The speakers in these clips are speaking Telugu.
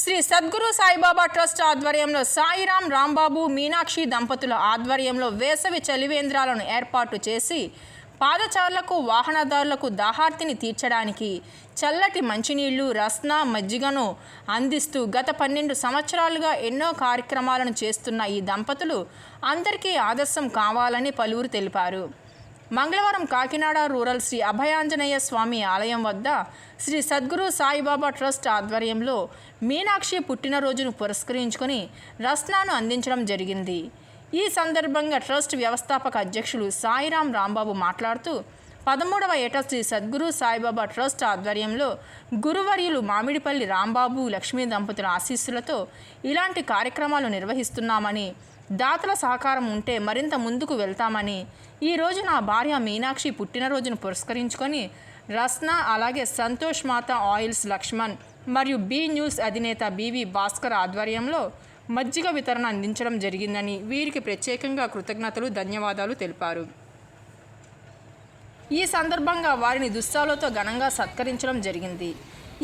శ్రీ సద్గురు సాయిబాబా ట్రస్ట్ ఆధ్వర్యంలో సాయిరాం రాంబాబు మీనాక్షి దంపతుల ఆధ్వర్యంలో వేసవి చలివేంద్రాలను ఏర్పాటు చేసి పాదచారులకు వాహనదారులకు దాహార్తిని తీర్చడానికి చల్లటి మంచినీళ్ళు రస్న మజ్జిగను అందిస్తూ గత పన్నెండు సంవత్సరాలుగా ఎన్నో కార్యక్రమాలను చేస్తున్న ఈ దంపతులు అందరికీ ఆదర్శం కావాలని పలువురు తెలిపారు. మంగళవారం కాకినాడ రూరల్ శ్రీ అభయాంజనేయ స్వామి ఆలయం వద్ద శ్రీ సద్గురు సాయిబాబా ట్రస్ట్ ఆధ్వర్యంలో మీనాక్షి పుట్టినరోజును పురస్కరించుకొని రస్నాను అందించడం జరిగింది. ఈ సందర్భంగా ట్రస్ట్ వ్యవస్థాపక అధ్యక్షులు సాయిరాం రాంబాబు మాట్లాడుతూ పదమూడవ ఏట శ్రీ సద్గురు సాయిబాబా ట్రస్ట్ ఆధ్వర్యంలో గురువర్యులు మామిడిపల్లి రాంబాబు లక్ష్మీ దంపతుల ఆశీస్సులతో ఇలాంటి కార్యక్రమాలు నిర్వహిస్తున్నామని దాతల సహకారం ఉంటే మరింత ముందుకు వెళ్తామని ఈ రోజు నా భార్య మీనాక్షి పుట్టినరోజును పురస్కరించుకొని రస్నా అలాగే సంతోష్ మాత ఆయిల్స్ లక్ష్మణ్ మరియు బీ న్యూస్ అధినేత బీవీ భాస్కర్ ఆధ్వర్యంలో మజ్జిగ వితరణ అందించడం జరిగిందని వీరికి ప్రత్యేకంగా కృతజ్ఞతలు ధన్యవాదాలు తెలిపారు. ఈ సందర్భంగా వారిని దుస్తాలతో ఘనంగా సత్కరించడం జరిగింది.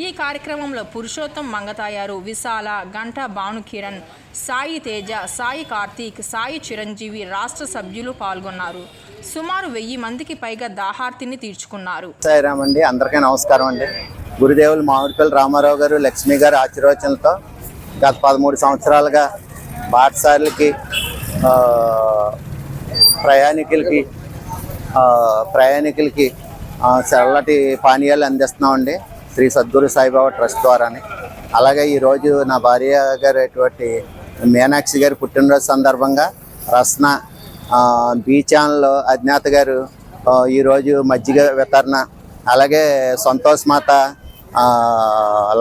ఈ కార్యక్రమంలో పురుషోత్తం మంగతాయారు విశాల గంట భానుకిరణ్ సాయి తేజ సాయి కార్తీక్ సాయి చిరంజీవి రాష్ట్ర సభ్యులు పాల్గొన్నారు. సుమారు వెయ్యి మందికి పైగా దాహార్తిని తీర్చుకున్నారు. సాయిరామ్ అండి అందరికీ నమస్కారం అండి. గురుదేవులు మామిడిపల్లి రామారావు గారు లక్ష్మి గారు ఆశీర్వచనలతో గత పదమూడు సంవత్సరాలుగా బాటసార్లకి ప్రయాణికులకి ప్రయాణికులకి చల్లటి పానీయాలు అందిస్తున్నామండి. శ్రీ సద్గురు సాయిబాబా ట్రస్ట్ ద్వారానే. అలాగే ఈరోజు నా భార్య గారు అటువంటి మీనాక్షి గారి పుట్టినరోజు సందర్భంగా రస్న బీ ఛానల్ అజ్ఞాత గారు ఈరోజు మజ్జిగ వితరణ అలాగే సంతోష్ మాత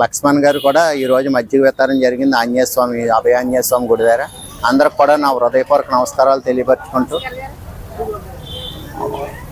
లక్ష్మణ్ గారు కూడా ఈరోజు మజ్జిగ వితరణ జరిగింది. ఆంజనేయ స్వామి అభయ ఆంజనేయ స్వామి గుడి దగ్గర. అందరికి కూడా నా హృదయపూర్వక నమస్కారాలు తెలియపరుచుకుంటూ Bye.